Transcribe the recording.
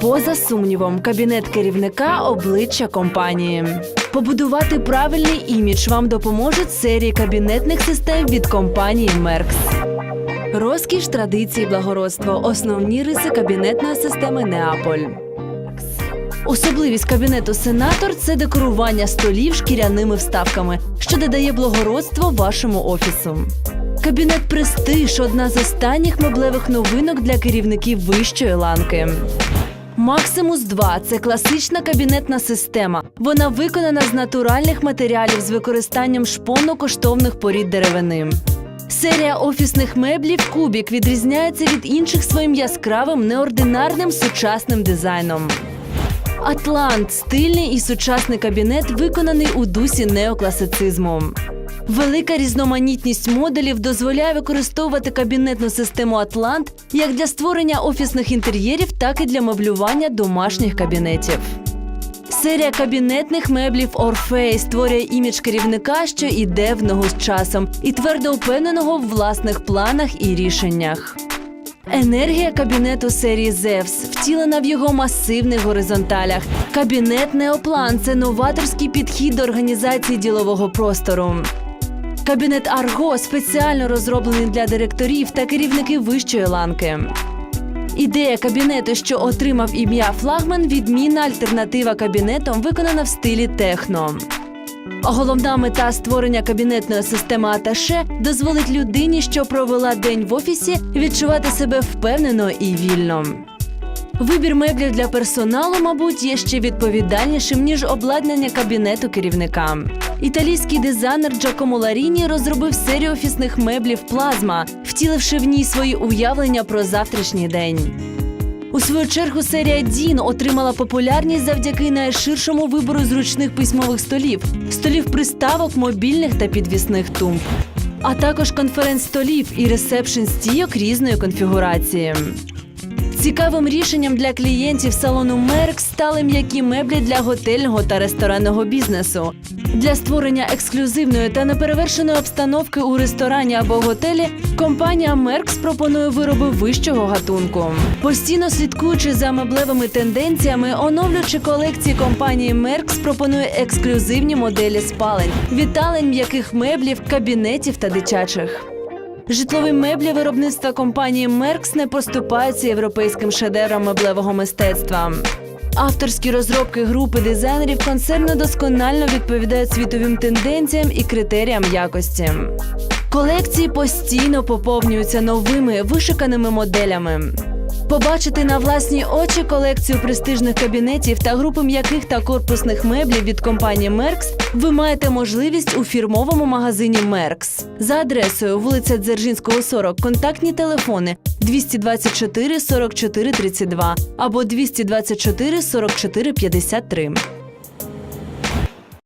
Поза сумнівом, кабінет керівника обличчя компанії. Побудувати правильний імідж вам допоможуть серії кабінетних систем від компанії Меркс. Розкіш традиції благородство. Основні риси кабінетної системи Неаполь. Особливість кабінету сенатор це декорування столів шкіряними вставками, що додає благородство вашому офісу. Кабінет Престиж одна з останніх меблевих новинок для керівників вищої ланки. Максимус 2 це класична кабінетна система. Вона виконана з натуральних матеріалів з використанням шпону коштовних порід деревини. Серія офісних меблів Кубік відрізняється від інших своїм яскравим неординарним сучасним дизайном. Атлант стильний і сучасний кабінет, виконаний у дусі неокласицизму. Велика різноманітність моделів дозволяє використовувати кабінетну систему Атлант як для створення офісних інтер'єрів, так і для меблювання домашніх кабінетів. Серія кабінетних меблів Орфей створює імідж керівника, що іде в ногу з часом, і твердо впевненого в власних планах і рішеннях. Енергія кабінету серії Зевс втілена в його масивних горизонталях. Кабінет Неоплан це новаторський підхід до організації ділового простору. Кабінет Арго спеціально розроблений для директорів та керівників вищої ланки. Ідея кабінету, що отримав ім'я флагман, відмінна альтернатива кабінетам, виконана в стилі техно. Головна мета створення кабінетної системи Аташе дозволить людині, що провела день в офісі, відчувати себе впевнено і вільно. Вибір меблів для персоналу, мабуть, є ще відповідальнішим ніж обладнання кабінету керівника. Італійський дизайнер Джакомо Ларіні розробив серію офісних меблів плазма, втіливши в ній свої уявлення про завтрашній день. У свою чергу серія Дін отримала популярність завдяки найширшому вибору зручних письмових столів, столів приставок, мобільних та підвісних тумб, а також конференц-столів і ресепшн стійок різної конфігурації. Цікавим рішенням для клієнтів салону Мерк стали м'які меблі для готельного та ресторанного бізнесу. Для створення ексклюзивної та неперевершеної обстановки у ресторані або готелі компанія Меркс пропонує вироби вищого гатунку. Постійно слідкуючи за меблевими тенденціями, оновлюючи колекції компанії Меркс пропонує ексклюзивні моделі спалень, віталень м'яких меблів, кабінетів та дитячих. Житлові меблі виробництва компанії Меркс не поступаються європейським шедеврам меблевого мистецтва. Авторські розробки групи дизайнерів концерну досконально відповідають світовим тенденціям і критеріям якості. Колекції постійно поповнюються новими вишиканими моделями. Побачити на власні очі колекцію престижних кабінетів та групи м'яких та корпусних меблів від компанії Меркс ви маєте можливість у фірмовому магазині Меркс за адресою вулиця Дзержинського, 40, контактні телефони 224 44 32 або 224 44 53.